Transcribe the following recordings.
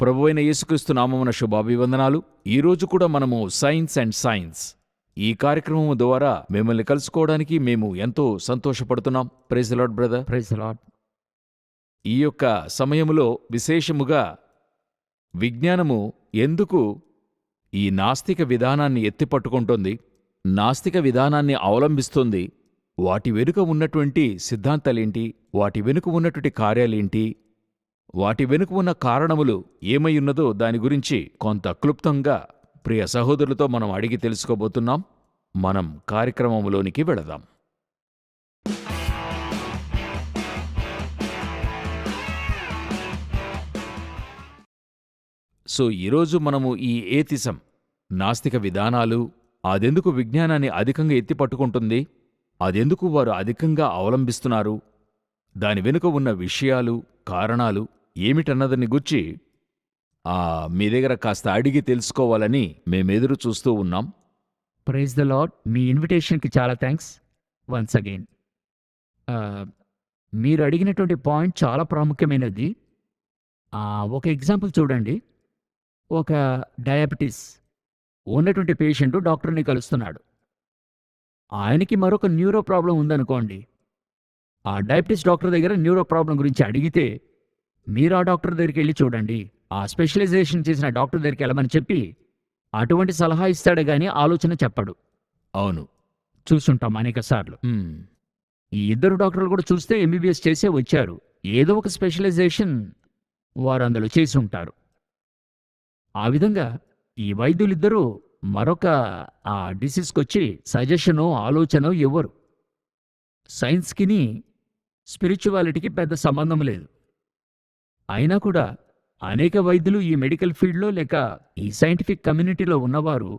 ప్రభువైన యేసుక్రీస్తు నామమున శుభాభివందనాలు. ఈ రోజు కూడా మనము సైన్స్ అండ్ సైన్స్. ఈ కార్యక్రమం ద్వారా మిమ్మల్ని కలుసుకోవడానికి మేము ఎంతో సంతోషపడుతున్నాం. Praise lord brother. Praise lord ఈ యొక్క సమయములో విశేషముగా విజ్ఞానము ఎందుకు ఈ నాస్తిక విధానాన్ని ఎత్తిపట్టుకుంటోంది నాస్తిక విధానాన్ని అవలంబిస్తుంది వాటి వెనుక ఉన్నటువంటి సిద్ధాంతాలేంటి వాటి వెనుక ఉన్నటువంటి కార్యాలేంటి వాటి వెనుక ఉన్న కారణములు ఏమై ఉన్నదో దాని గురించి కొంత క్లుప్తంగా ప్రియ సహోదరులతో మనం అడిగి తెలుసుకోబోతున్నాం. మనం కార్యక్రమంలోనికి వెళదాం. సో ఈరోజు మనము ఈ ఏతిసం నాస్తిక విధానాలు అదెందుకు విజ్ఞానాన్ని అధికంగా ఎత్తిపట్టుకుంటుంది అదెందుకు వారు అధికంగా అవలంబిస్తున్నారు దాని వెనుక ఉన్న విషయాలు కారణాలు ఏమిటన్నదని గుచ్చి ఆ, మీ దగ్గర కాస్త అడిగి తెలుసుకోవాలని మేమెదురు చూస్తూ ఉన్నాం. ప్రైజ్ ద లాడ్ మీ ఇన్విటేషన్కి చాలా థ్యాంక్స్ వన్స్ అగైన్. మీరు అడిగినటువంటి పాయింట్ చాలా ప్రాముఖ్యమైనది. ఒక ఎగ్జాంపుల్ చూడండి. ఒక డయాబెటీస్ ఉన్నటువంటి పేషెంట్ డాక్టర్ని కలుస్తున్నాడు. ఆయనకి మరొక న్యూరో ప్రాబ్లం ఉందనుకోండి. ఆ డయాబెటీస్ డాక్టర్ దగ్గర న్యూరో ప్రాబ్లం గురించి అడిగితే మీరు ఆ డాక్టర్ దగ్గరికి వెళ్ళి చూడండి. ఆ స్పెషలైజేషన్ చేసిన డాక్టర్ దగ్గరికి వెళ్ళమని చెప్పి అటువంటి సలహా ఇస్తాడు గాని ఆలోచన చెప్పడు. అవును. చూసుంటాం అనేక సార్లు. ఈ ఇద్దరు డాక్టర్లు కూడా చూస్తే ఎంబీబీఎస్ చేసే వచ్చారు. ఏదో ఒక స్పెషలైజేషన్ వారు అందులో చేసి ఉంటారు. ఆ విధంగా ఈ వైద్యులిద్దరూ మరొక ఆ డిసీజ్కి వచ్చి సజెషను ఆలోచన ఇవ్వరు. సైన్స్కిని స్పిరిచువాలిటీకి పెద్ద సంబంధం లేదు. అయినా కూడా అనేక వైద్యులు ఈ మెడికల్ ఫీల్డ్లో లేక ఈ సైంటిఫిక్ కమ్యూనిటీలో ఉన్నవారు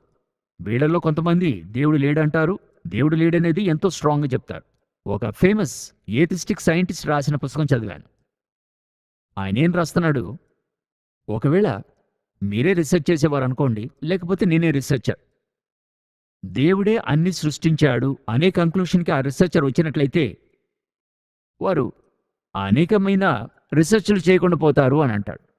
వీళ్ళలో కొంతమంది దేవుడు లేడంటారు దేవుడు లేడనేది ఎంతో స్ట్రాంగ్గా చెప్తారు. ఒక ఫేమస్ ఏథిస్టిక్ సైంటిస్ట్ రాసిన పుస్తకం చదివాను. ఆయన ఏం రాస్తున్నాడు? ఒకవేళ మీరే రీసెర్చ్ చేసేవారు అనుకోండి లేకపోతే నేనే రీసెర్చర్. దేవుడే అన్ని సృష్టించాడు అనే కంక్లూషన్కి ఆ రీసెర్చర్ వచ్చినట్లయితే వారు అనేకమైన రీసెర్చ్లు చేయకుండా పోతారు అని అంటాడు.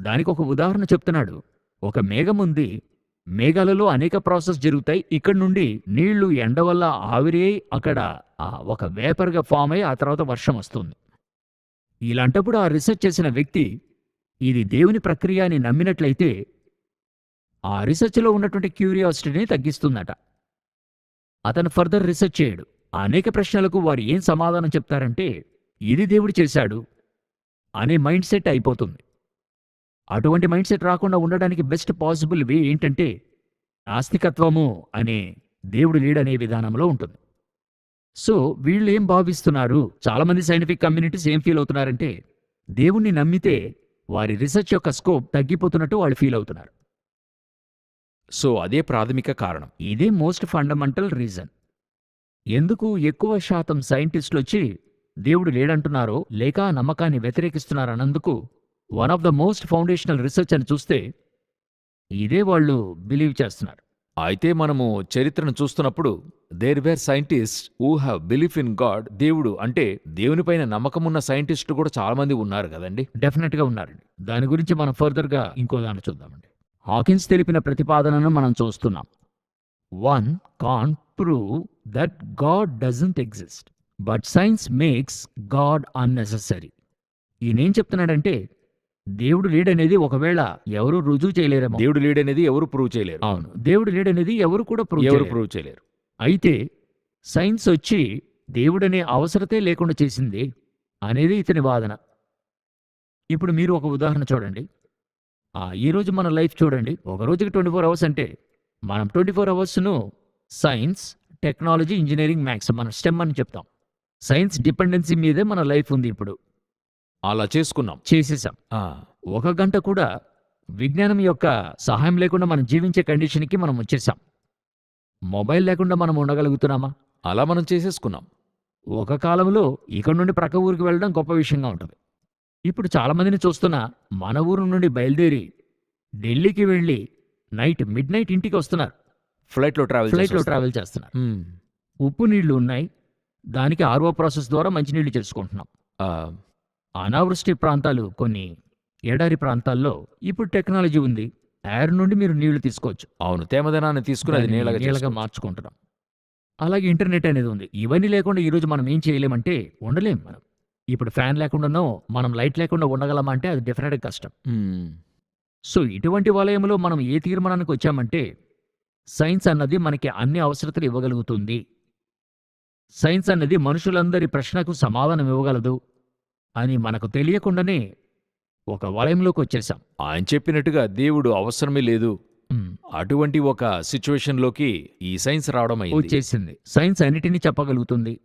దానికి ఒక ఉదాహరణ చెప్తున్నాడు. ఒక మేఘం ఉంది. మేఘాలలో అనేక ప్రాసెస్ జరుగుతాయి. ఇక్కడ నుండి నీళ్ళు ఎండ వల్ల ఆవిరి అయి అక్కడ ఆ ఒక వేపర్గా ఫామ్ అయి ఆ తర్వాత వర్షం వస్తుంది. ఇలాంటప్పుడు ఆ రీసెర్చ్ చేసిన వ్యక్తి ఇది దేవుని ప్రక్రియ అని నమ్మినట్లయితే ఆ రీసెర్చ్లో ఉన్నటువంటి క్యూరియాసిటీని తగ్గిస్తుందట. అతను ఫర్దర్ రీసెర్చ్ చేయడు. అనేక ప్రశ్నలకు వారు ఏం సమాధానం చెప్తారంటే ఇది దేవుడు చేశాడు. అనే మైండ్ సెట్ అయిపోతుంది. అటువంటి మైండ్ సెట్ రాకుండా ఉండడానికి బెస్ట్ పాసిబుల్ వే ఏంటంటే ఆస్తికత్వము అనే దేవుడు లేడనే విధానంలో ఉంటుంది. సో వీళ్ళు ఏం భావిస్తున్నారు? చాలామంది సైంటిఫిక్ కమ్యూనిటీస్ ఏం ఫీల్ అవుతున్నారంటే దేవుణ్ణి నమ్మితే వారి రీసెర్చ్ యొక్క స్కోప్ తగ్గిపోతున్నట్టు వాళ్ళు ఫీల్ అవుతున్నారు. సో అదే ప్రాథమిక కారణం. ఇదే మోస్ట్ ఫండమెంటల్ రీజన్. ఎందుకు? ఎక్కువ శాతం సైంటిస్టులు వచ్చి దేవుడు లేడంటున్నారో లేక నమ్మకాన్ని వ్యతిరేకిస్తున్నారన్నందుకు one of the most foundational research అని చూస్తే ఇదే వాళ్ళు బిలీవ్ చేస్తున్నారు. అయితే మనము చరిత్రను చూస్తున్నప్పుడు there were scientist who have belief in God దేవుడు అంటే దేవునిపైన నమ్మకమున్న సైంటిస్టులు కూడా చాలా మంది ఉన్నారు కదండి? డెఫినెట్గా ఉన్నారండి. దాని గురించి మనం ఫర్దర్గా ఇంకో దాన్ని చూద్దామండి. హాకిన్స్ తెలిపిన ప్రతిపాదనను మనం చూస్తున్నాం. One can prove that God doesn't exist but science makes God unnecessary ఈయనేం చెప్తున్నాడంటే దేవుడు లేడనేది ఒకవేళ ఎవరు రుజువు చేయలేరేమో. దేవుడు లేడనేది ఎవరు ప్రూవ్ చేయలేరు. అవును. దేవుడు లేడనేది ఎవరు కూడా ప్రూవ్ ఎవరు చేయలేరు. ప్రూవ్ చేయలేరు. అయితే సైన్స్ వచ్చి దేవుడనే అవసరతే లేకుండా చేసింది అనేది ఇతని వాదన. ఇప్పుడు మీరు ఒక ఉదాహరణ చూడండి. ఆ, ఈ రోజు మన లైఫ్ చూడండి. ఒక రోజుకి ట్వంటీ ఫోర్ అవర్స్ అంటే మనం ట్వంటీ ఫోర్ అవర్స్ను సైన్స్ టెక్నాలజీ ఇంజనీరింగ్ మ్యాథ్స్ మనం స్టెమ్ అని చెప్తాం. సైన్స్ డిపెండెన్సీ మీదే మన లైఫ్ ఉంది ఇప్పుడు. అలా చేసుకున్నాం. చేసేసాం. ఒక గంట కూడా విజ్ఞానం యొక్క సహాయం లేకుండా మనం జీవించే కండిషన్కి మనం వచ్చేసాం. మొబైల్ లేకుండా మనం ఉండగలుగుతున్నామా? అలా మనం చేసేసుకున్నాం. ఒక కాలంలో ఇక్కడ నుండి ప్రక్క ఊరికి వెళ్ళడం గొప్ప విషయంగా ఉంటుంది. ఇప్పుడు చాలామందిని చూస్తున్నా మన ఊరు నుండి బయలుదేరి ఢిల్లీకి వెళ్ళి నైట్ మిడ్ నైట్ ఇంటికి వస్తున్నారు. ఫ్లైట్లో ట్రావెల్ ఫ్లైట్లో ట్రావెల్ చేస్తున్నారు. ఉప్పు నీళ్ళు ఉన్నాయి. దానికి ఆర్ఓ ప్రాసెస్ ద్వారా మంచినీళ్ళు చేసుకుంటున్నాం. అనావృష్టి ప్రాంతాలు కొన్ని ఎడారి ప్రాంతాల్లో ఇప్పుడు టెక్నాలజీ ఉంది. ఎయిర్ నుండి మీరు నీళ్ళు తీసుకోవచ్చు. అవును తేమదనాన్ని తీసుకుని అది నీళ్ళగా నీళ్ళగా. మార్చుకుంటున్నాం. అలాగే ఇంటర్నెట్ అనేది ఉంది. ఇవన్నీ లేకుండా ఈరోజు మనం ఏం చేయలేమంటే ఉండలేం మనం. ఇప్పుడు ఫ్యాన్ లేకుండానో మనం లైట్ లేకుండా ఉండగలమా అంటే అది డెఫినెట్గా కష్టం. సో ఇటువంటి వలయంలో మనం ఏ తీర్మానానికి వచ్చామంటే సైన్స్ అన్నది మనకి అన్ని అవసరతలు ఇవ్వగలుగుతుంది. సైన్స్ అన్నది మనుషులందరి ప్రశ్నకు సమాధానం ఇవ్వగలదు అని మనకు తెలియకుండానే ఒక వలయంలోకి వచ్చేసాం. ఆయన చెప్పినట్టుగా దేవుడు అవసరమే లేదు. అటువంటి ఒక సిచ్యువేషన్లోకి ఈ సైన్స్ రావడం వచ్చేసింది. సైన్స్ అన్నిటినీ చెప్పగలుగుతుంది.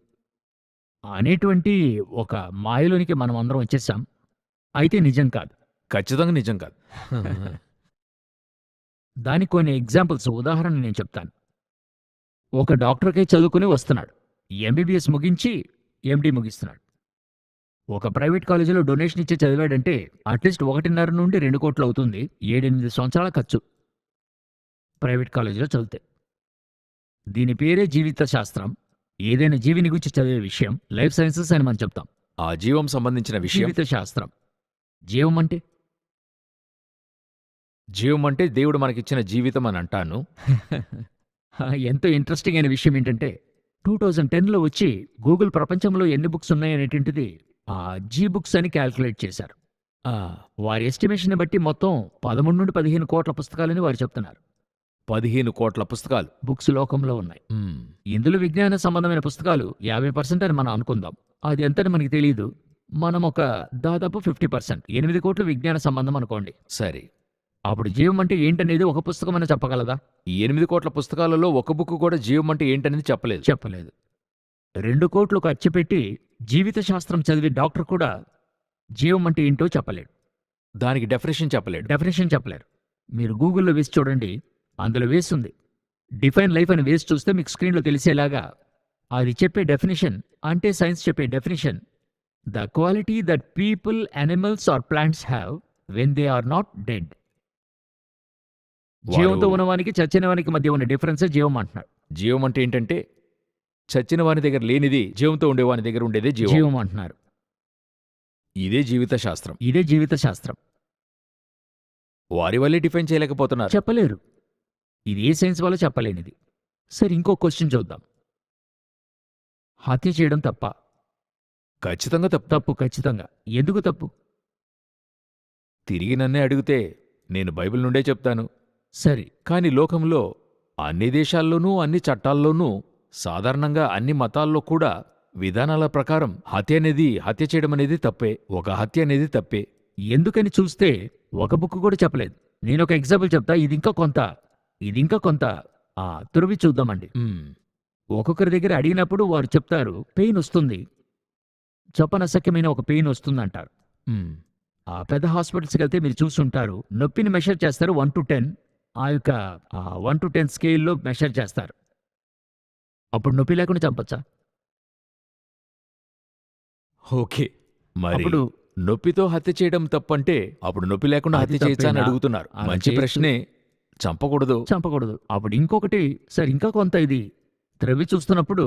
అనేటువంటి ఒక మాయలోనికి మనం అందరం వచ్చేసాం. అయితే నిజం కాదు. ఖచ్చితంగా నిజం కాదు. దానికి కొన్ని ఎగ్జాంపుల్స్. ఉదాహరణ నేను చెప్తాను. ఒక డాక్టర్కై చదువుకుని వస్తున్నాడు. ఎంబీబీఎస్ ముగించి ఎండి ముగిస్తున్నాడు. ఒక ప్రైవేట్ కాలేజీలో డొనేషన్ ఇచ్చి చదివాడంటే అట్లీస్ట్ ఒకటిన్నర నుండి రెండు కోట్లు అవుతుంది. ఏడెనిమిది సంవత్సరాల ఖర్చు. ప్రైవేట్ కాలేజీలో చదివితే. దీని పేరే జీవిత శాస్త్రం ఏదైనా జీవిని గురించి చదివే విషయం. లైఫ్ సైన్సెస్ అని మనం చెప్తాం. ఆ జీవం సంబంధించిన విషయం. జీవిత శాస్త్రం జీవం అంటే? జీవం అంటే దేవుడు మనకిచ్చిన జీవితం అని అంటాను. ఎంతో ఇంట్రెస్టింగ్ అయిన విషయం ఏంటంటే టూ థౌజండ్ టెన్లో వచ్చి గూగుల్ ప్రపంచంలో ఎన్ని బుక్స్ ఉన్నాయనేటువంటిది ఆ జీ బుక్స్ అని క్యాల్కులేట్ చేశారు. వారి ఎస్టిమేషన్ బట్టి మొత్తం పదమూడు నుండి పదిహేను కోట్ల పుస్తకాలని వారు చెప్తున్నారు. పదిహేను కోట్ల పుస్తకాలు. బుక్స్ లోకంలో ఉన్నాయి. ఇందులో విజ్ఞాన సంబంధమైన పుస్తకాలు యాభై పర్సెంట్ అని మనం అనుకుందాం. అది ఎంతని మనకి తెలియదు మనం ఒక దాదాపు ఫిఫ్టీ పర్సెంట్ ఎనిమిది కోట్లు విజ్ఞాన సంబంధం అనుకోండి. సరే. అప్పుడు జీవం అంటే ఏంటనేది ఒక పుస్తకం అని చెప్పగలదా? ఈ ఎనిమిది కోట్ల పుస్తకాలలో ఒక బుక్ కూడా జీవం అంటే ఏంటనేది చెప్పలేదు. చెప్పలేదు. రెండు కోట్లు ఖర్చు పెట్టి జీవిత శాస్త్రం చదివే డాక్టర్ కూడా జీవం అంటే ఏంటో చెప్పలేడు. దానికి డెఫినేషన్ చెప్పలేడు. డెఫినేషన్ చెప్పలేరు. మీరు గూగుల్లో వేసి చూడండి అందులో వేస్తుంది. డిఫైన్ లైఫ్ అని వేసి చూస్తే మీకు స్క్రీన్లో తెలిసేలాగా అది చెప్పే డెఫినేషన్ అంటే సైన్స్ చెప్పే definition. The quality that people animals or plants have when they are not dead జీవంతో ఉన్నవానికి చచ్చిన వానికి మధ్య ఉన్న డిఫరెన్సే జీవం అంటున్నాడు. జీవం అంటే ఏంటంటే చచ్చిన వాని దగ్గర లేనిది జీవంతో ఉండే వాని దగ్గర ఉండేదే జీవం. జీవం అంటున్నారు. ఇదే జీవిత శాస్త్రం ఇదే జీవిత శాస్త్రం వారి వల్లే డిఫైన్ చేయలేకపోతున్నారు. చెప్పలేరు. ఇది ఏ సైన్స్ వల్ల చెప్పలేనిది. సరే ఇంకో క్వశ్చన్ చూద్దాం. హత్య చేయడం తప్ప. ఖచ్చితంగా తప్పు. తప్పు ఖచ్చితంగా. ఎందుకు తప్పు? తిరిగి నన్నే అడిగితే నేను బైబిల్ నుండే చెప్తాను. సరే. కానీ లోకంలో అన్ని దేశాల్లోనూ అన్ని చట్టాల్లోనూ సాధారణంగా అన్ని మతాల్లో కూడా విధానాల ప్రకారం హత్య అనేది హత్య చేయడం అనేది తప్పే. ఒక హత్య అనేది తప్పే. ఎందుకని చూస్తే ఒక బుక్ కూడా చెప్పలేదు. నేను ఒక ఎగ్జాంపుల్ చెప్తా. ఇది ఇంకా కొంత. ఇది ఇంకా కొంత. ఆ తురివి చూద్దామండి. ఒక్కొక్కరి దగ్గర అడిగినప్పుడు వారు చెప్తారు పెయిన్ వస్తుంది. చొప్పనసక్యమైన ఒక పెయిన్ వస్తుందంటారు. ఆ పెద్ద హాస్పిటల్స్కి వెళ్తే మీరు చూసుంటారు. నొప్పిని మెషర్ చేస్తారు వన్ టు టెన్. ఆ యొక్క వన్ టు టెన్ స్కేల్లో మెషర్ చేస్తారు. అప్పుడు నొప్పి లేకుండా చంపచ్చా? ఓకే. మరి అప్పుడు నొప్పితో హత్య చేయడం తప్పంటే అప్పుడు నొప్పి లేకుండా అది హత్య చేయొచ్చా అని తప్పేనా? అడుగుతున్నారు. అలా మంచి చేయొచ్చు. ప్రశ్నే. చంపకూడదు. చంపకూడదు. అప్పుడు ఇంకొకటి సరే ఇంకా కొంత ఇది. త్రవ్వి చూస్తున్నప్పుడు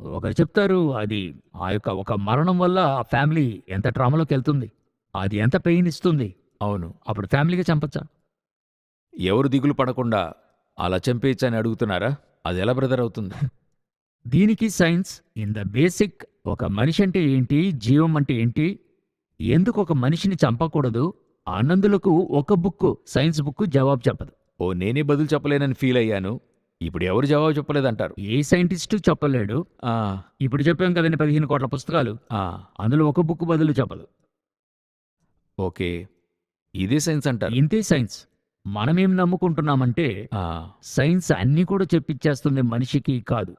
ఒకరు చెప్తారు అది ఆ యొక్క ఒక మరణం వల్ల ఆ ఫ్యామిలీ ఎంత ట్రామాలోకి వెళ్తుంది అది ఎంత పెయిన్ ఇస్తుంది. అవును. అప్పుడు ఫ్యామిలీగా చంపచ్చా? ఎవరు దిగులు పడకుండా అలా చంపేయచ్చా అని అడుగుతున్నారా? అది ఎలా బ్రదర్ అవుతుంది? దీనికి సైన్స్ ఇన్ ద బేసిక్ ఒక మనిషి అంటే ఏంటి జీవం అంటే ఏంటి ఎందుకు ఒక మనిషిని చంపకూడదు అన్నందులకు ఒక బుక్ సైన్స్ బుక్ జవాబు చెప్పదు. ఓ నేనే బదులు చెప్పలేనని ఫీల్ అయ్యాను. ఇప్పుడు ఎవరు జవాబు చెప్పలేదంటారు? ఏ సైంటిస్టు చెప్పలేడు. ఆ, ఇప్పుడు చెప్పాం కదండి పదిహేను కోట్ల పుస్తకాలు. ఆ, అందులో ఒక బుక్ బదులు చెప్పదు. ఓకే. ఇదే సైన్స్ అంటారు. ఇంతే సైన్స్. మనమేం నమ్ముకుంటున్నామంటే సైన్స్ అన్నీ కూడా చెప్పిచ్చేస్తుంది మనిషికి కాదు.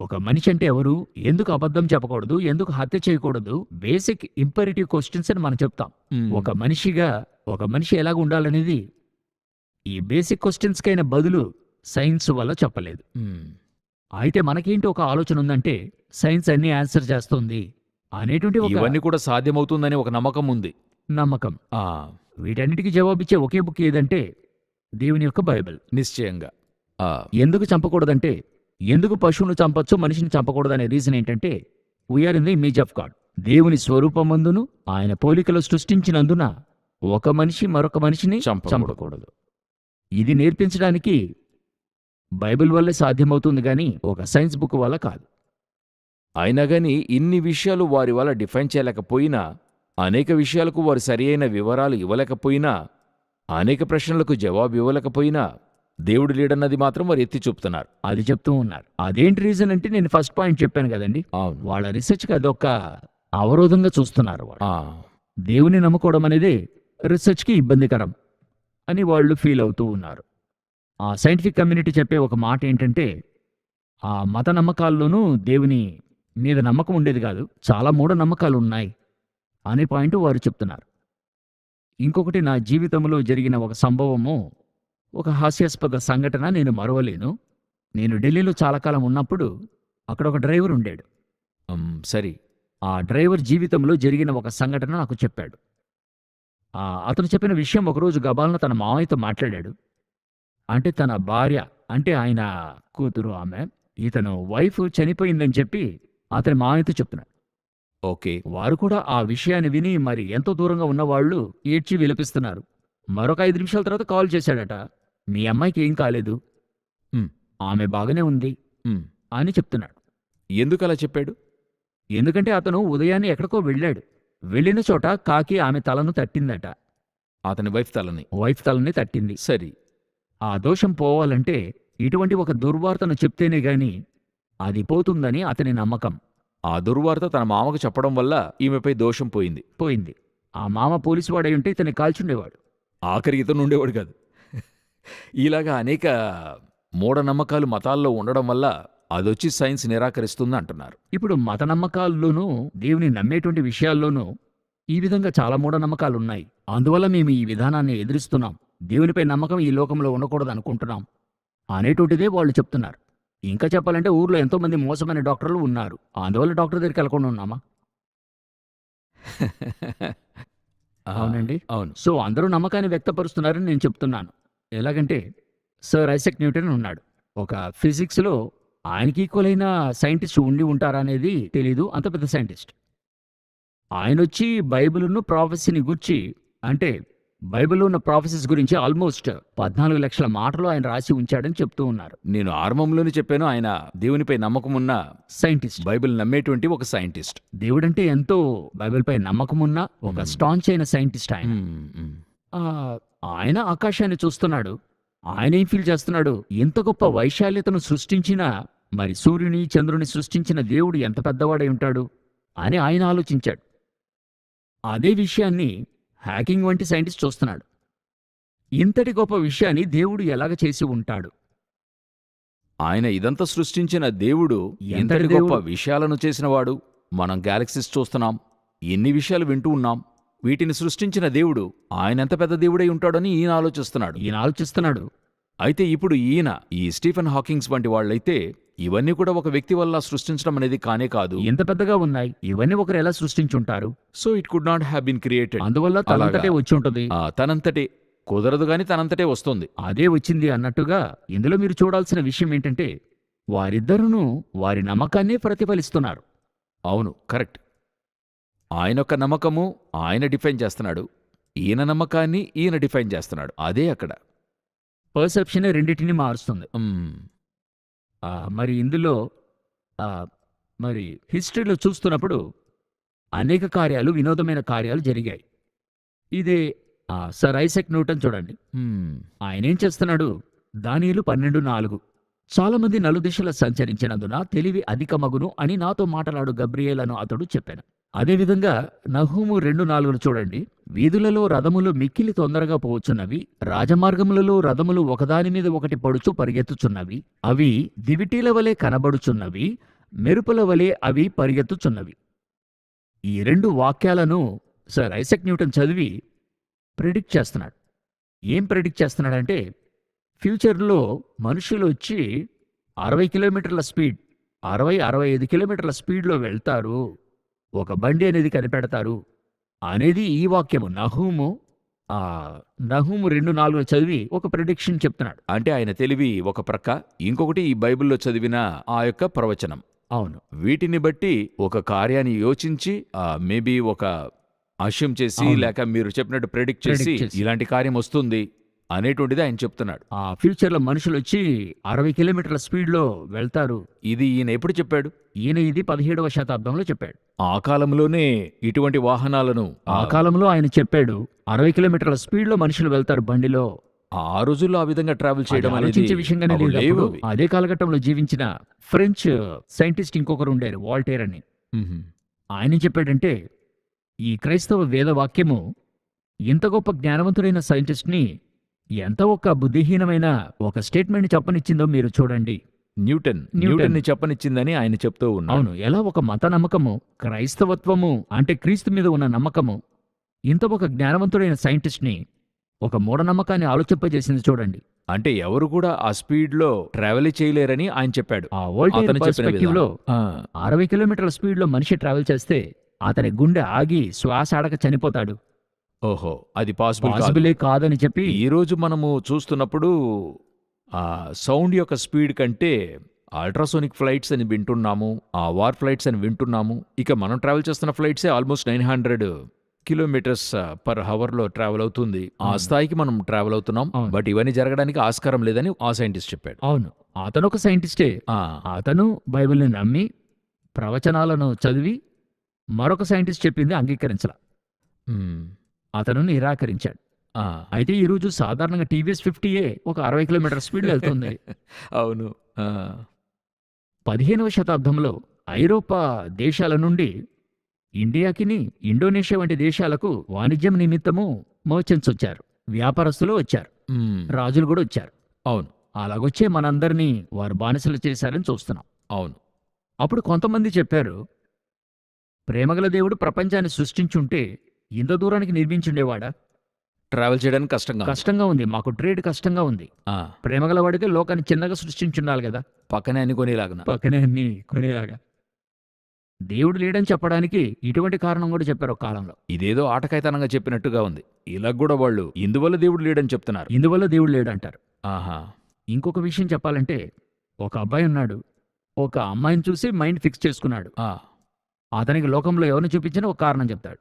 ఒక మనిషి అంటే ఎవరు? ఎందుకు అబద్ధం చెప్పకూడదు? ఎందుకు హత్య చేయకూడదు? బేసిక్ ఇంపరేటివ్ క్వశ్చన్స్ అని మనం చెప్తాం. ఒక మనిషిగా ఒక మనిషి ఎలాగ ఉండాలనేది ఈ బేసిక్ క్వశ్చన్స్కైన బదులు సైన్స్ వల్ల చెప్పలేదు. అయితే మనకేంటి ఒక ఆలోచన ఉందంటే సైన్స్ అన్ని ఆన్సర్ చేస్తుంది అనేటువంటి ఇవన్నీ కూడా సాధ్యమవుతుందని ఒక నమ్మకం ఉంది. నమ్మకం. వీటన్నిటికీ జవాబిచ్చే ఒకే బుక్ ఏదంటే దేవుని యొక్క బైబిల్. నిశ్చయంగా. ఎందుకు చంపకూడదంటే ఎందుకు పశువును చంపొచ్చు మనిషిని చంపకూడదనే రీజన్ ఏంటంటే we are in the image of God దేవుని స్వరూపమందును ఆయన పోలికలో సృష్టించినందున ఒక మనిషి మరొక మనిషిని చంపకూడదు. చంపకూడదు. ఇది నేర్పించడానికి బైబిల్ వల్లే సాధ్యమవుతుంది కానీ ఒక సైన్స్ బుక్ వల్ల కాదు. అయినా గాని ఇన్ని విషయాలు వారి వల్ల డిఫైన్ చేయలేకపోయినా అనేక విషయాలకు వారు సరియైన వివరాలు ఇవ్వలేకపోయినా అనేక ప్రశ్నలకు జవాబు ఇవ్వలేకపోయినా దేవుడు లేడన్నది మాత్రం వారు ఎత్తి చూపుతున్నారు. అది చెప్తూ ఉన్నారు. అదేంటి రీజన్ అంటే నేను ఫస్ట్ పాయింట్ చెప్పాను కదండి? అవును. వాళ్ళ రీసెర్చ్కి అదొక అవరోధంగా చూస్తున్నారు వాళ్ళు. దేవుని నమ్ముకోవడం అనేది రీసెర్చ్కి ఇబ్బందికరం అని వాళ్ళు ఫీల్ అవుతూ ఉన్నారు. ఆ సైంటిఫిక్ కమ్యూనిటీ చెప్పే ఒక మాట ఏంటంటే ఆ మత నమ్మకాల్లోనూ దేవుని మీద నమ్మకం ఉండేది కాదు. చాలా మూఢ నమ్మకాలు ఉన్నాయి అనే పాయింట్ వారు చెప్తున్నారు. ఇంకొకటి నా జీవితంలో జరిగిన ఒక సంభవము ఒక హాస్యాస్పద సంఘటన నేను మరవలేను. నేను ఢిల్లీలో చాలా కాలం ఉన్నప్పుడు అక్కడ ఒక డ్రైవర్ ఉండాడు. సరే సరి ఆ డ్రైవర్ జీవితంలో జరిగిన ఒక సంఘటన నాకు చెప్పాడు. అతను చెప్పిన విషయం ఒకరోజు గబాలను తన మామయ్యతో మాట్లాడాడు. అంటే తన భార్య అంటే ఆయన కూతురు ఆమె ఇతను వైఫ్ చనిపోయిందని చెప్పి అతని మామయ్యతో చెప్తున్నాడు ఓకే. వారు కూడా ఆ విషయాన్ని విని మరి ఎంతో దూరంగా ఉన్నవాళ్ళు ఏడ్చి విలపిస్తున్నారు. మరొక ఐదు నిమిషాల తర్వాత కాల్ చేశాడట. మీ అమ్మాయికి ఏం కాలేదు. ఆమె బాగానే ఉంది. అని చెప్తున్నాడు. ఎందుకు అలా చెప్పాడు? ఎందుకంటే అతను ఉదయాన్నే ఎక్కడికో వెళ్ళాడు. వెళ్ళిన చోట కాకి ఆమె తలను తట్టిందట. అతని వైఫ్ తలని. వైఫ్ తలని తట్టింది. సరి. ఆ దోషం పోవాలంటే ఇటువంటి ఒక దుర్వార్తను చెప్తేనే గాని అది పోతుందని అతని నమ్మకం. ఆ దుర్వార్త తన మామకు చెప్పడం వల్ల ఈమెపై దోషం పోయింది. పోయింది. ఆ మామ పోలీసు వాడై ఉంటే ఇతన్ని కాల్చుండేవాడు. ఆఖరికి ఇతను ఉండేవాడు కాదు. ఇలాగా అనేక మూఢనమ్మకాలు మతాల్లో ఉండడం వల్ల అదొచ్చి సైన్స్ నిరాకరిస్తుంది అంటున్నారు. ఇప్పుడు మత నమ్మకాల్లోనూ దేవుని నమ్మేటువంటి విషయాల్లోనూ ఈ విధంగా చాలా మూఢనమ్మకాలు ఉన్నాయి అందువల్ల మేము ఈ విధానాన్ని ఎదురిస్తున్నాం. దేవునిపై నమ్మకం ఈ లోకంలో ఉండకూడదు అనుకుంటున్నాం అనేటువంటిదే వాళ్ళు చెప్తున్నారు. ఇంకా చెప్పాలంటే ఊర్లో ఎంతో మంది మోసమైన డాక్టర్లు ఉన్నారు. అందువల్ల డాక్టర్ దగ్గరికి వెళ్ళకుండా ఉన్నామా? అవునండి. అవును. సో అందరూ నమ్మకాన్ని వ్యక్తపరుస్తున్నారని నేను చెప్తున్నాను. ఎలాగంటే సర్ ఐసెక్ న్యూటన్ ఉన్నాడు. ఒక ఫిజిక్స్లో ఆయనకి ఈక్వల్ అయిన సైంటిస్ట్ ఉండి ఉంటారా అనేది తెలీదు. అంత పెద్ద సైంటిస్ట్. ఆయన వచ్చి బైబిల్ను ప్రాఫెసీని గురించి అంటే బైబిల్లో ఉన్న ప్రాఫెసెస్ గురించి ఆల్మోస్ట్ పద్నాలుగు లక్షల మాటలు ఆయన రాసి ఉంచాడని చెప్తూ ఉన్నారు. నేను ఆరంభంలోనే చెప్పాను ఆయన దేవునిపై నమ్మకం ఉన్న సైంటిస్ట్ బైబిల్ నమ్మేటువంటి ఒక సైంటిస్ట్ దేవుడంటే ఎంతో బైబిల్పై నమ్మకం ఉన్న ఒక Hmm. స్టాంచ్ అయిన సైంటిస్ట్ ఆయన. ఉమ్. ఆ, ఆయన ఆకాశాన్ని చూస్తున్నాడు. ఆయన ఏం ఫీల్ చేస్తున్నాడు? ఎంత గొప్ప వైశాల్యతను సృష్టించిన మరి సూర్యుని చంద్రుని సృష్టించిన దేవుడు ఎంత పెద్దవాడై ఉంటాడు అని ఆయన ఆలోచించాడు. అదే విషయాన్ని హ్యాకింగ్ వంటి సైంటిస్ట్ చూస్తున్నాడు. ఇంతటి గొప్ప విషయాన్ని దేవుడు ఎలాగ చేసి ఉంటాడు? ఆయన ఇదంతా సృష్టించిన దేవుడు ఎంతటి గొప్ప? విషయాలను చేసినవాడు. మనం గ్యాలక్సీస్ చూస్తున్నాం. ఎన్ని విషయాలు వింటూ ఉన్నాం. వీటిని సృష్టించిన దేవుడు ఆయన ఎంత పెద్ద దేవుడై ఉంటాడని ఈయన ఆలోచిస్తున్నాడు. ఈయన ఆలోచిస్తున్నాడు. అయితే ఇప్పుడు ఈయన ఈ స్టీఫెన్ హాకింగ్స్ వంటి వాళ్ళైతే ఇవన్నీ కూడా ఒక వ్యక్తి వల్ల సృష్టించడం అనేది కానే కాదు. ఎంత పెద్దగా ఉన్నాయి. ఇవన్నీ ఒకరు ఎలా సృష్టించుంటారు? So it could not have been created అందువల్ల తనంతటే. వచ్చి ఉంటుంది. తనంతటే. కుదరదు గాని తనంతటే వస్తుంది. అదే వచ్చింది అన్నట్టుగా ఇందులో మీరు చూడాల్సిన విషయం ఏంటంటే వారిద్దరూ వారి నమ్మకాన్నే ప్రతిఫలిస్తున్నారు. అవును కరెక్ట్. ఆయన యొక్క నమ్మకము ఆయన డిఫైన్ చేస్తున్నాడు. ఈయన నమ్మకాన్ని ఈయన డిఫైన్ చేస్తున్నాడు. అదే అక్కడ. పర్సెప్షన్ రెండింటిని మారుస్తుంది. మరి ఇందులో మరి హిస్టరీలో చూస్తున్నప్పుడు అనేక కార్యాలు వినోదమైన కార్యాలు జరిగాయి. ఇదే సర్ ఐసెక్ న్యూటన్ చూడండి. ఆయన ఏం చేస్తున్నాడు? దానియులు పన్నెండు నాలుగు. చాలా మంది నలుదిశల సంచరించినందున తెలివి అధికమగును అని నాతో మాట్లాడు గబ్రియేలను అతడు చెప్పాను. అదేవిధంగా నహూము రెండు నాలుగును చూడండి. వీధులలో రథములు మిక్కిలి తొందరగా పోవచ్చున్నవి రాజమార్గములలో రథములు ఒకదాని మీద ఒకటి పడుచు పరిగెత్తుచున్నవి అవి దివిటీల వలె కనబడుచున్నవి మెరుపుల వలె అవి పరిగెత్తుచున్నవి. ఈ రెండు వాక్యాలను సర్ ఐసెక్ న్యూటన్ చదివి ప్రిడిక్ట్ చేస్తున్నాడు. ఏం ప్రిడిక్ట్ చేస్తున్నాడంటే ఫ్యూచర్లో మనుషులు వచ్చి అరవై కిలోమీటర్ల స్పీడ్ అరవై అరవై ఐదు కిలోమీటర్ల స్పీడ్లో వెళ్తారు. ఒక బండి అనేది కనిపెడతారు అనేది ఈ వాక్యము. నహూము ఆ నహూము రెండు నాలుగు చదివి ఒక ప్రిడిక్షన్ చెప్తున్నాడు. అంటే ఆయన తెలివి ఒక ప్రక్క ఇంకొకటి ఈ బైబిల్లో చదివిన ఆ యొక్క ప్రవచనం. అవును. వీటిని బట్టి ఒక కార్యాన్ని యోచించి మేబీ ఒక అష్యం చేసి. లేక మీరు చెప్పినట్టు ప్రెడిక్ట్ చేసి. ఇలాంటి కార్యం వస్తుంది. అనేటువంటిది ఆయన చెప్తున్నాడు. ఆ ఫ్యూచర్లో మనుషులు వచ్చి అరవై కిలోమీటర్ల స్పీడ్లో వెళ్తారు. ఇది ఈయన ఎప్పుడు చెప్పాడు? ఈయన ఇది పదిహేడవ శతాబ్దంలో చెప్పాడు. ఆ కాలంలోనే ఇటువంటి వాహనాలను ఆ కాలంలో ఆయన చెప్పాడు అరవై కిలోమీటర్ల స్పీడ్లో మనుషులు వెళ్తారు బండిలో. ఆ రోజుల్లో ఆ విధంగా ట్రావెల్ చేయడం ఆలోచించే విషయంగానే లేవు. అదే కాలఘట్టంలో జీవించిన ఫ్రెంచ్ సైంటిస్ట్ ఇంకొకరు ఉండేరు వాల్టేర్ అని. ఆయన చెప్పాడంటే ఈ క్రైస్తవ వేద వాక్యము ఇంత గొప్ప జ్ఞానవంతుడైన సైంటిస్ట్ని ఎంత ఒక బుద్ధిహీనమైన ఒక స్టేట్మెంట్ చెప్పనిచ్చిందో మీరు చూడండి. Newton Newton. ని చెప్పనిచ్చిందని ఆయన చెప్తూ ఉన్నాడు. అవును ఎలా ఒక మత నమ్మకము క్రైస్తవత్వము అంటే క్రీస్తు మీద ఉన్న నమ్మకము ఇంత ఒక జ్ఞానవంతుడైన సైంటిస్ట్ని ఒక మూఢనమ్మకాన్ని ఆలోచింపజేసింది చూడండి. అంటే ఎవరు కూడా ఆ స్పీడ్లో ట్రావెల్ చేయలేరని ఆయన చెప్పాడు. ఆ లో అరవై కిలోమీటర్ల స్పీడ్లో మనిషి ట్రావెల్ చేస్తే అతని గుండె ఆగి శ్వాస ఆడక చనిపోతాడు. ఓహో అది పాసిబుల్ పాసిబులే కాదని చెప్పి ఈ రోజు మనము చూస్తున్నప్పుడు ఆ సౌండ్ యొక్క స్పీడ్ కంటే అల్ట్రాసోనిక్ ఫ్లైట్స్ అని వింటున్నాము ఆ వార్ ఫ్లైట్స్ అని వింటున్నాము. ఇక మనం ట్రావెల్ చేస్తున్న ఫ్లైట్సే almost nine hundred kilometres per అవర్లో ట్రావెల్ అవుతుంది. ఆ. స్థాయికి మనం ట్రావెల్ అవుతున్నాం. బట్ ఇవన్నీ జరగడానికి ఆస్కారం లేదని ఆ సైంటిస్ట్ చెప్పాడు. అవును. అతను ఒక సైంటిస్టే. ఆ, అతను బైబిల్ని నమ్మి ప్రవచనాలను చదివి మరొక సైంటిస్ట్ చెప్పింది అంగీకరించాల. అతను నిరాకరించాడు. అయితే ఈరోజు సాధారణంగా టీవీఎస్ ఫిఫ్టీయే ఒక అరవై కిలోమీటర్ స్పీడ్ వెళ్తుంది. అవును. పదిహేనవ శతాబ్దంలో ఐరోపా దేశాల నుండి ఇండియాకిని ఇండోనేషియా వంటి దేశాలకు వాణిజ్యం నిమిత్తము మర్చెంట్స్ వచ్చారు. వ్యాపారస్తులు వచ్చారు. రాజులు కూడా వచ్చారు. అవును. అలాగొచ్చే మనందరినీ వారు బానిసలు చేశారని చూస్తున్నాం. అవును. అప్పుడు కొంతమంది చెప్పారు ప్రేమగల దేవుడు ప్రపంచాన్ని సృష్టించుంటే ఇంత దూరానికి నిర్మించుండేవాడా? ట్రావెల్ చేయడానికి కష్టంగా. కష్టంగా ఉంది. మాకు ట్రేడ్ కష్టంగా ఉంది. ఆ, ప్రేమగల వాడికి లోకాన్ని చిన్నగా సృష్టించుండాలి కదా. పక్కనే అన్ని కొనేలాగున. పక్కనే అన్ని కొనేలాగా. దేవుడు లేడని చెప్పడానికి ఇటువంటి కారణం కూడా చెప్పారు ఒక కాలంలో. ఇదేదో ఆటకాయతనంగా చెప్పినట్టుగా ఉంది. ఇలా కూడా వాళ్ళు ఇందువల్ల దేవుడు లేడని చెప్తున్నారు. ఇందువల్ల దేవుడు లేడు అంటారు ఆహా. ఇంకొక విషయం చెప్పాలంటే ఒక అబ్బాయి ఉన్నాడు. ఒక అమ్మాయిని చూసి మైండ్ ఫిక్స్ చేసుకున్నాడు. ఆ, అతనికి లోకంలో ఎవరిని చూపించినా ఒక కారణం చెప్తాడు.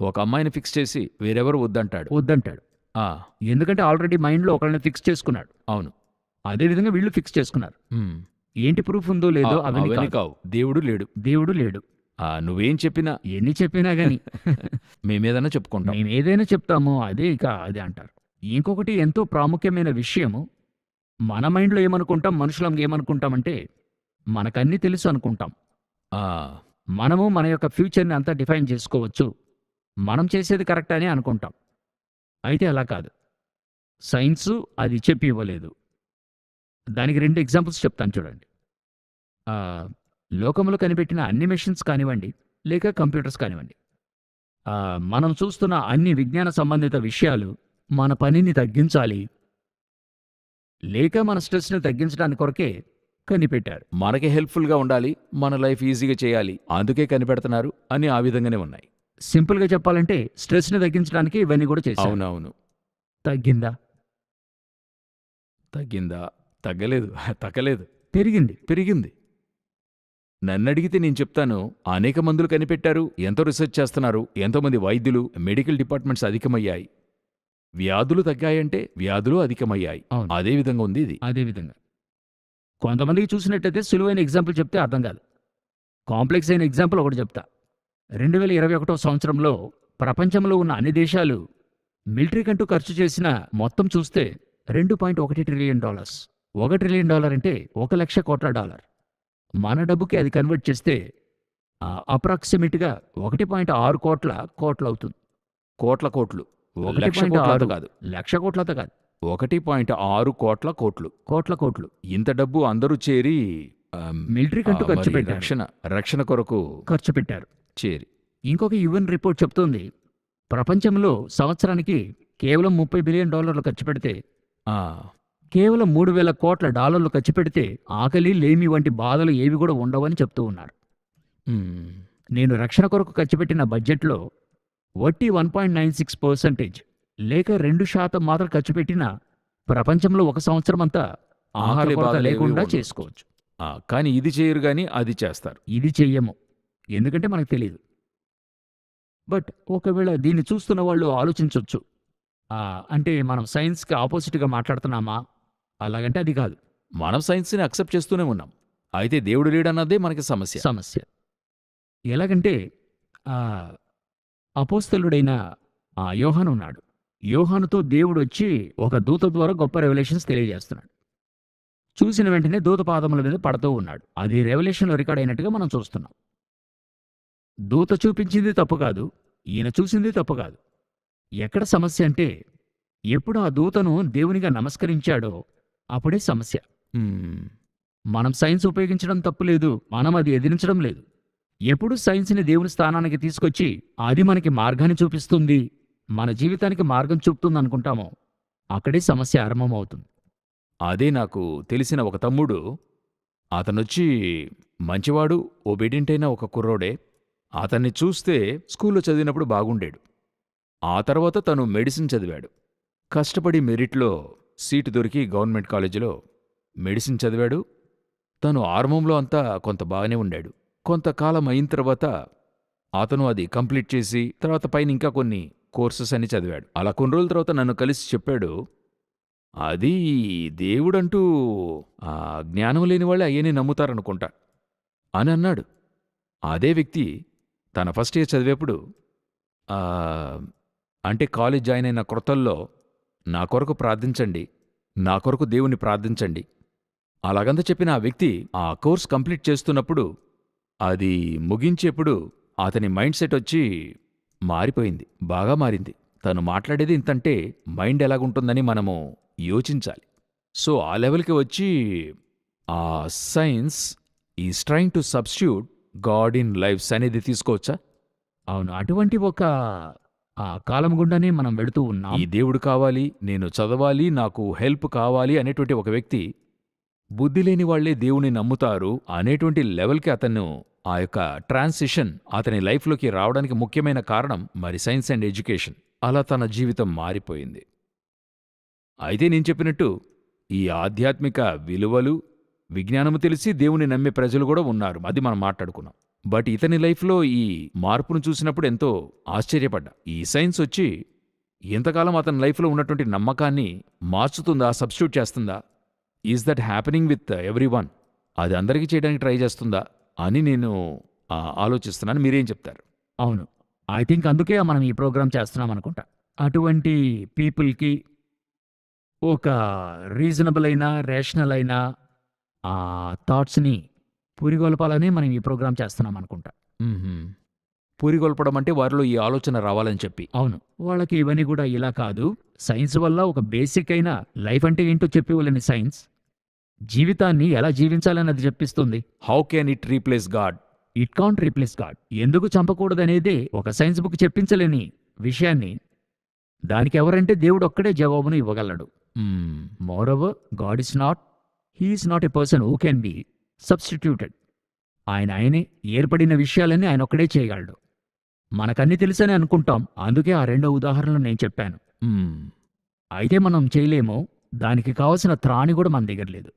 ఒక అమ్మాయిని ఫిక్స్ చేసి వేరెవరు వద్దంటాడు. వద్దంటాడు. ఆ, ఎందుకంటే ఆల్రెడీ మైండ్లో ఒకరిని ఫిక్స్ చేసుకున్నాడు. అవును. అదేవిధంగా వీళ్ళు ఫిక్స్ చేసుకున్నారు. ఏంటి ప్రూఫ్ ఉందో లేదో అవన్నీ. కావు. దేవుడు లేడు. దేవుడు లేడు. ఆ, నువ్వేం చెప్పినా? ఎన్ని చెప్పినా గాని. మేమేదన్నా చెప్పుకుంటాం. మేము ఏదైనా చెప్తామో అదే ఇక అదే అంటారు. ఇంకొకటి ఎంతో ప్రాముఖ్యమైన విషయము. మన మైండ్లో ఏమనుకుంటాం? మనుషులం ఏమనుకుంటామంటే మనకన్నీ తెలుసు అనుకుంటాం. మనము మన యొక్క ఫ్యూచర్ని అంతా డిఫైన్ చేసుకోవచ్చు. మనం చేసేది కరెక్ట్ అని అనుకుంటాం. అయితే అలా కాదు. సైన్సు అది చెప్పి ఇవ్వలేదు దానికి రెండు ఎగ్జాంపుల్స్ చెప్తాను చూడండి. లోకంలో కనిపెట్టిన అన్ని మెషిన్స్ కానివ్వండి లేక కంప్యూటర్స్ కానివ్వండి. మనం చూస్తున్న అన్ని విజ్ఞాన సంబంధిత విషయాలు మన పనిని తగ్గించాలి లేక మన స్ట్రెస్ని తగ్గించడానికి కొరకే కనిపెట్టారు. మనకి హెల్ప్ఫుల్గా ఉండాలి మన లైఫ్ ఈజీగా చేయాలి అందుకే కనిపెడుతున్నారు అని ఆ విధంగానే ఉన్నాయి. సింపుల్గా చెప్పాలంటే స్ట్రెస్ని తగ్గించడానికి ఇవన్నీ కూడా చేశారు అవునవును. తగ్గిందా? తగ్గిందా? తగ్గలేదు. తగ్గలేదు. పెరిగింది. పెరిగింది. నన్ను అడిగితే నేను చెప్తాను అనేక మందులు కనిపెట్టారు ఎంతో రీసెర్చ్ చేస్తున్నారు ఎంతోమంది వైద్యులు మెడికల్ డిపార్ట్మెంట్స్ అధికమయ్యాయి. వ్యాధులు తగ్గాయంటే వ్యాధులు అధికమయ్యాయి. అదే విధంగా ఉంది ఇది. అదే విధంగా. కొంతమందికి చూసినట్టయితే సులువైన ఎగ్జాంపుల్ చెప్తే అర్థం కాదు. కాంప్లెక్స్ అయిన ఎగ్జాంపుల్ ఒకటి చెప్తా. రెండు వేల ఇరవై ఒకటో సంవత్సరంలో ప్రపంచంలో ఉన్న అన్ని దేశాలు మిలిటరీకంటూ ఖర్చు చేసిన మొత్తం చూస్తే రెండు పాయింట్ ఒకటి ట్రిలియన్ డాలర్స్. ఒక ట్రిలియన్ డాలర్ అంటే ఒక లక్ష కోట్ల డాలర్. మన డబ్బుకి అది కన్వర్ట్ చేస్తే అప్రాక్సిమేట్గా ఒకటి పాయింట్ ఆరు కోట్ల కోట్లు అవుతుంది. కోట్ల కోట్లు. ఒకటి లక్ష పాయింట్ కోట్లతో. కాదు. లక్ష కోట్లతో కాదు. ఒకటి పాయింట్ ఆరు కోట్ల కోట్లు. కోట్ల కోట్లు. ఇంత డబ్బు అందరూ చేరి ఆమ్, మిలిటరీ ఆ, కంటూ ఖర్చు మరి పెట్టారు. రక్షణ రక్షణ కొరకు ఖర్చు పెట్టారు. చేరి. ఇంకొక యుఎన్ రిపోర్ట్ చెప్తోంది. ప్రపంచంలో సంవత్సరానికి కేవలం ముప్పై బిలియన్ డాలర్లు ఖర్చు పెడితే కేవలం మూడు వేల కోట్ల డాలర్లు ఖర్చు పెడితే ఆకలి లేమి వంటి బాధలు ఏవి కూడా ఉండవని చెప్తూ ఉన్నారు. నేను రక్షణ కొరకు ఖర్చు పెట్టిన బడ్జెట్లో వట్టి one point nine six percentage లేక రెండు శాతం మాత్రం ఖర్చు పెట్టినా ప్రపంచంలో ఒక సంవత్సరం అంతా ఆహార లేకుండా. చేసుకోవచ్చు. కానీ ఇది చేయరు గాని అది చేస్తారు. ఇది చెయ్యము. ఎందుకంటే మనకు తెలియదు బట్ ఒకవేళ దీన్ని చూస్తున్న వాళ్ళు ఆలోచించవచ్చు అంటే మనం సైన్స్కి ఆపోజిట్గా మాట్లాడుతున్నామా? అలాగంటే అది కాదు. మనం సైన్స్ని అక్సెప్ట్ చేస్తూనే ఉన్నాం. అయితే దేవుడు లేడన్నదే మనకి సమస్య. సమస్య. ఎలాగంటే అపోస్తలుడైన ఆ యోహాను ఉన్నాడు. యోహానుతో దేవుడు వచ్చి ఒక దూత ద్వారా గొప్ప రెవల్యూషన్స్ తెలియజేస్తున్నాడు. చూసిన వెంటనే దూత పాదముల మీద పడుతూ ఉన్నాడు. అది రెవల్యూషన్లో రికార్డ్ అయినట్టుగా మనం చూస్తున్నాం. దూత చూపించింది తప్పు కాదు ఈయన చూసింది తప్పు కాదు. ఎక్కడ సమస్య అంటే ఎప్పుడు ఆ దూతను దేవునిగా నమస్కరించాడో అప్పుడే సమస్య. మనం సైన్స్ ఉపయోగించడం తప్పులేదు మనం అది ఎదిరించడం లేదు. ఎప్పుడు సైన్స్ని దేవుని స్థానానికి తీసుకొచ్చి అది మనకి మార్గాన్ని చూపిస్తుంది మన జీవితానికి మార్గం చూపుతుంది అనుకుంటామో అక్కడే సమస్య ఆరంభమవుతుంది. అదే నాకు తెలిసిన ఒక తమ్ముడు అతనొచ్చి మంచివాడు ఒబీడియంట్ అయిన ఒక కుర్రోడే అతన్ని చూస్తే స్కూల్లో చదివినప్పుడు బాగుండేడు. ఆ తర్వాత తను మెడిసిన్ చదివాడు. కష్టపడి మెరిట్లో సీటు దొరికి గవర్నమెంట్ కాలేజీలో మెడిసిన్ చదివాడు. తను ఆరంభంలో అంతా కొంత బాగానే ఉండాడు. కొంతకాలం అయిన తర్వాత అతను అది కంప్లీట్ చేసి తర్వాత పైన ఇంకా కొన్ని కోర్సెస్ అని చదివాడు. అలా కొన్ని రోజుల తర్వాత నన్ను కలిసి చెప్పాడు అది దేవుడంటూ ఆ జ్ఞానం లేని వాళ్ళే అయ్యనే నమ్ముతారనుకుంటా అని అన్నాడు. అదే వ్యక్తి తన ఫస్ట్ ఇయర్ చదివేప్పుడు అంటే కాలేజ్ జాయిన్ అయిన క్రొత్తల్లో నా కొరకు ప్రార్థించండి నా కొరకు దేవుని ప్రార్థించండి. అలాగంత చెప్పిన ఆ వ్యక్తి ఆ కోర్స్ కంప్లీట్ చేస్తున్నప్పుడు అది ముగించేప్పుడు అతని మైండ్ సెట్ వచ్చి మారిపోయింది బాగా మారింది. తను మాట్లాడేది ఇంతంటే మైండ్ ఎలాగుంటుందని మనము యోచించాలి. సో ఆ లెవెల్కి వచ్చి ఆ science is trying to substitute God in lives అనేది తీసుకోవచ్చా? అవును. అటువంటి ఒక ఆ కాలం గుండానే మనం వెళుతూ ఉన్నాం. ఈ దేవుడు కావాలి నేను చదవాలి నాకు హెల్ప్ కావాలి అనేటువంటి ఒక వ్యక్తి బుద్ధి లేని వాళ్ళే దేవుని నమ్ముతారు అనేటువంటి లెవెల్కి అతను ఆ యొక్క ట్రాన్సిషన్ అతని లైఫ్లోకి రావడానికి ముఖ్యమైన కారణం మరి సైన్స్ అండ్ ఎడ్యుకేషన్. అలా తన జీవితం మారిపోయింది. అయితే నేను చెప్పినట్టు ఈ ఆధ్యాత్మిక విలువలు విజ్ఞానము తెలిసి దేవుని నమ్మే ప్రజలు కూడా ఉన్నారు. అది మనం మాట్లాడుకున్నాం. బట్ ఇతని లైఫ్లో ఈ మార్పును చూసినప్పుడు ఎంతో ఆశ్చర్యపడ్డా. ఈ సైన్స్ వచ్చి ఎంతకాలం అతని లైఫ్లో ఉన్నటువంటి నమ్మకాన్ని మార్చుతుందా సబ్స్టిట్యూట్ చేస్తుందా? Is that happening with everyone? అది అందరికీ చేయడానికి ట్రై చేస్తుందా? అని నేను ఆలోచిస్తున్నాను. మీరేం చెప్తారు? అవును. ఐ థింక్ అందుకే మనం ఈ ప్రోగ్రామ్ చేస్తున్నాం అనుకుంటా. అటువంటి పీపుల్కి ఒక రీజనబుల్ అయిన రేషనల్ అయిన థాట్స్ని పురిగొల్పాలని మనం ఈ ప్రోగ్రామ్ చేస్తున్నాం అనుకుంటా. పూరిగొల్పడం అంటే వారిలో ఈ ఆలోచన రావాలని చెప్పి. అవును. వాళ్ళకి ఇవన్నీ కూడా ఇలా కాదు. సైన్స్ వల్ల ఒక బేసిక్ అయిన లైఫ్ అంటే ఏంటో చెప్పేవాళ్ళని సైన్స్. జీవితాన్ని ఎలా జీవించాలని అది చెప్పిస్తుంది. How can it replace God it can't replace God ఎందుకు చంపకూడదనేదే ఒక సైన్స్ బుక్ చెప్పించలేని విషయాన్ని. దానికి ఎవరంటే దేవుడు ఒక్కడే జవాబును ఇవ్వగలడు. Moreover God is not he is not a person who can be substituted ఆయన ఆయనే ఏర్పడిన విషయాలన్నీ ఆయన ఒక్కడే చేయగలడు. మనకన్నీ తెలుసని అనుకుంటాం. అందుకే ఆ రెండో ఉదాహరణలు నేను చెప్పాను. అయితే మనం చేయలేము. దానికి కావలసిన త్రాణి కూడా మన దగ్గర లేదు.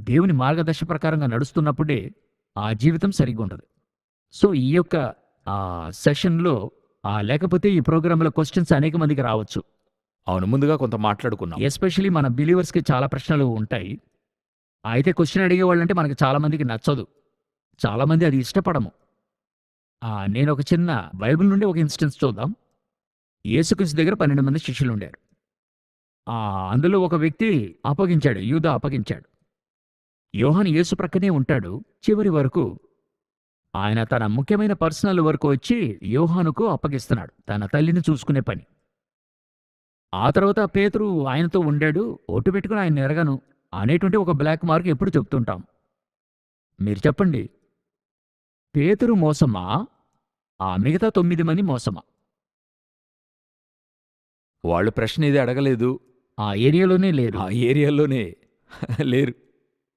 దేవుని మార్గదర్శ ప్రకారంగా నడుస్తున్నప్పుడే ఆ జీవితం సరిగ్గా ఉండదు. సో ఈ యొక్క ఆ సెషన్లో ఆ లేకపోతే ఈ ప్రోగ్రాంలో క్వశ్చన్స్ అనేక మందికి రావచ్చు. అవును ముందుగా కొంత మాట్లాడుకున్నాం ఎస్పెషలీ మన బిలీవర్స్కి చాలా ప్రశ్నలు ఉంటాయి. అయితే క్వశ్చన్ అడిగేవాళ్ళంటే మనకి చాలామందికి నచ్చదు. చాలామంది అది ఇష్టపడము. నేను ఒక చిన్న బైబిల్ నుండి ఒక ఇన్స్టెన్స్ చూద్దాం. యేసుక్రీస్తు దగ్గర పన్నెండు మంది శిష్యులు ఉండారు. అందులో ఒక వ్యక్తి అప్పగించాడు యూద అప్పగించాడు. యోహాన్ యేసు ప్రక్కనే ఉంటాడు. చివరి వరకు ఆయన తన ముఖ్యమైన పర్సనల్ వరకు వచ్చి యోహానుకు అప్పగిస్తున్నాడు. తన తల్లిని చూసుకునే పని. ఆ తర్వాత పేతురు ఆయనతో ఉండాడు. ఒట్టు పెట్టుకుని ఆయన ఎరగను. అనేటువంటి ఒక బ్లాక్ మార్క్ ఎప్పుడు చెప్తుంటాం? మీరు చెప్పండి. పేతురు మోసమా? ఆ మిగతా తొమ్మిది మంది మోసమా? వాళ్ళు ప్రశ్న ఏది అడగలేదు. ఆ ఏరియాలోనే లేరు. ఆ ఏరియాలోనే లేరు.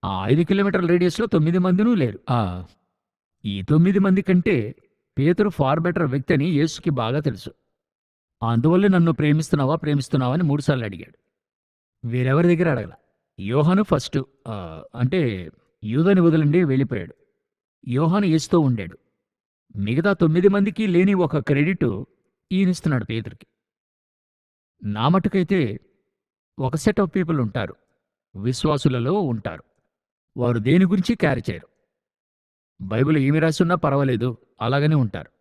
ఆ ఐదు కిలోమీటర్ల రేడియస్లో తొమ్మిది మందినూ లేరు. ఆ, ఈ తొమ్మిది మంది కంటే పేతురు ఫార్ బెటర్ వ్యక్తి అని యేసుకి బాగా తెలుసు. అందువల్ల నన్ను ప్రేమిస్తున్నావా ప్రేమిస్తున్నావా అని మూడుసార్లు అడిగాడు. వేరెవరి దగ్గర అడగల? యోహాను ఫస్ట్ అంటే యూదని వదిలిండి వెళ్ళిపోయాడు. యోహాను ఇస్తూ ఉండాడు. మిగతా తొమ్మిది మందికి లేని ఒక క్రెడిట్ ఈయనిస్తున్నాడు పేదరికి నా మటుకైతే ఒక సెట్ ఆఫ్ పీపుల్ ఉంటారు. విశ్వాసులలో ఉంటారు. వారు దేని గురించి క్యారీ చేయరు. బైబిల్ ఏమి రాసున్నా పర్వాలేదు అలాగనే ఉంటారు.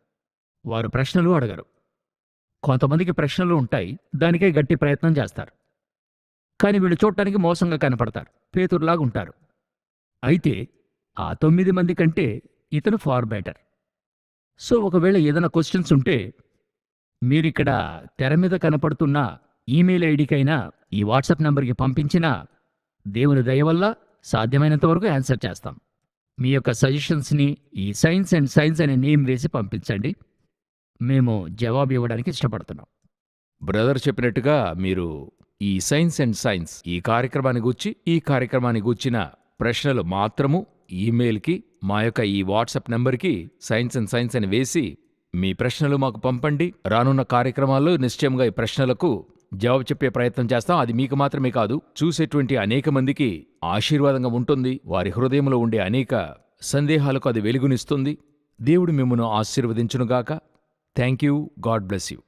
వారు ప్రశ్నలు అడగరు. కొంతమందికి ప్రశ్నలు ఉంటాయి దానికే గట్టి ప్రయత్నం చేస్తారు. కానీ వీళ్ళు చూడటానికి మోసంగా కనపడతారు. పేతురులాగా ఉంటారు. అయితే ఆ తొమ్మిది మంది కంటే ఇతను ఫార్ బెటర్. సో ఒకవేళ ఏదైనా క్వశ్చన్స్ ఉంటే మీరిక్కడ తెర మీద కనపడుతున్న ఈమెయిల్ ఐడికైనా ఈ వాట్సాప్ నెంబర్కి పంపించినా దేవుని దయ వల్ల సాధ్యమైనంత వరకు ఆన్సర్ చేస్తాం. మీ యొక్క సజెషన్స్ని ఈ సైన్స్ అండ్ సైన్స్ అనే నేమ్ వేసి పంపించండి. మేము జవాబు ఇవ్వడానికి ఇష్టపడుతున్నాం. బ్రదర్ చెప్పినట్టుగా మీరు ఈ సైన్స్ అండ్ సైన్స్ ఈ కార్యక్రమాన్ని గూర్చి ఈ కార్యక్రమాన్ని గూర్చిన ప్రశ్నలు మాత్రము ఈమెయిల్కి మా యొక్క ఈ వాట్సాప్ నెంబర్కి సైన్స్ అండ్ సైన్స్ అని వేసి మీ ప్రశ్నలు మాకు పంపండి. రానున్న కార్యక్రమాల్లో నిశ్చయంగా ఈ ప్రశ్నలకు జవాబు చెప్పే ప్రయత్నం చేస్తాం. అది మీకు మాత్రమే కాదు చూసేటువంటి అనేక మందికి ఆశీర్వాదంగా ఉంటుంది. వారి హృదయంలో ఉండే అనేక సందేహాలకు అది వెలుగునిస్తుంది. దేవుడు మిమ్మను ఆశీర్వదించునుగాక. Thank you. God bless you.